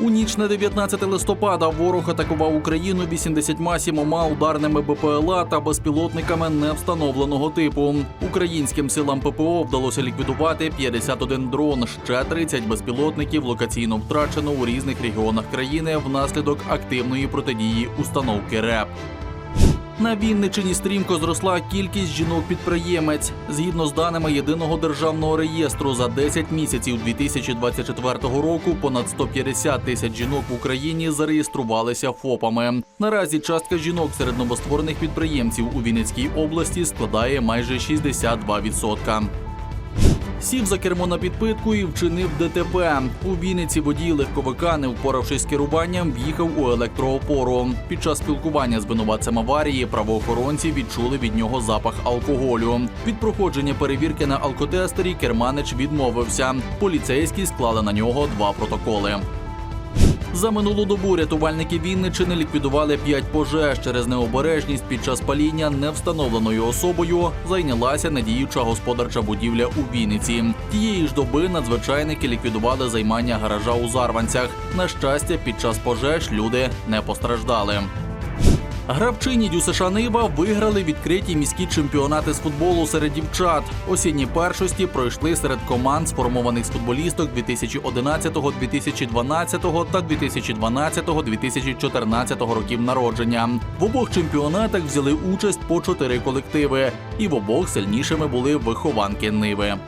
У ніч на 19 листопада ворог атакував Україну 87 ударними БПЛА та безпілотниками невстановленого типу. Українським силам ППО вдалося ліквідувати 51 дрон. Ще 30 безпілотників локаційно втрачено у різних регіонах країни внаслідок активної протидії установки РЕП. На Вінничині стрімко зросла кількість жінок-підприємець. Згідно з даними єдиного державного реєстру, за 10 місяців 2024 року понад 150 тисяч жінок в Україні зареєструвалися ФОПами. Наразі частка жінок серед новостворених підприємців у Вінницькій області складає майже 62%. Сів за кермо на підпитку і вчинив ДТП. У Вінниці водій легковика, не впоравшись з керуванням, в'їхав у електроопору. Під час спілкування з винуватцем аварії правоохоронці відчули від нього запах алкоголю. Від проходження перевірки на алкотестері керманич відмовився. Поліцейські склали на нього два протоколи. За минулу добу рятувальники Вінничини ліквідували п'ять пожеж через необережність під час паління невстановленою особою. Зайнялася недіюча господарча будівля у Вінниці. Тієї ж доби надзвичайники ліквідували займання гаража у Зарванцях. На щастя, під час пожеж люди не постраждали. Гравчині ДЮСШ Нива виграли відкриті міські чемпіонати з футболу серед дівчат. Осінні першості пройшли серед команд, сформованих з футболісток 2011, 2012 та 2012-2014 років народження. В обох чемпіонатах взяли участь по чотири колективи, і в обох сильнішими були вихованки Ниви.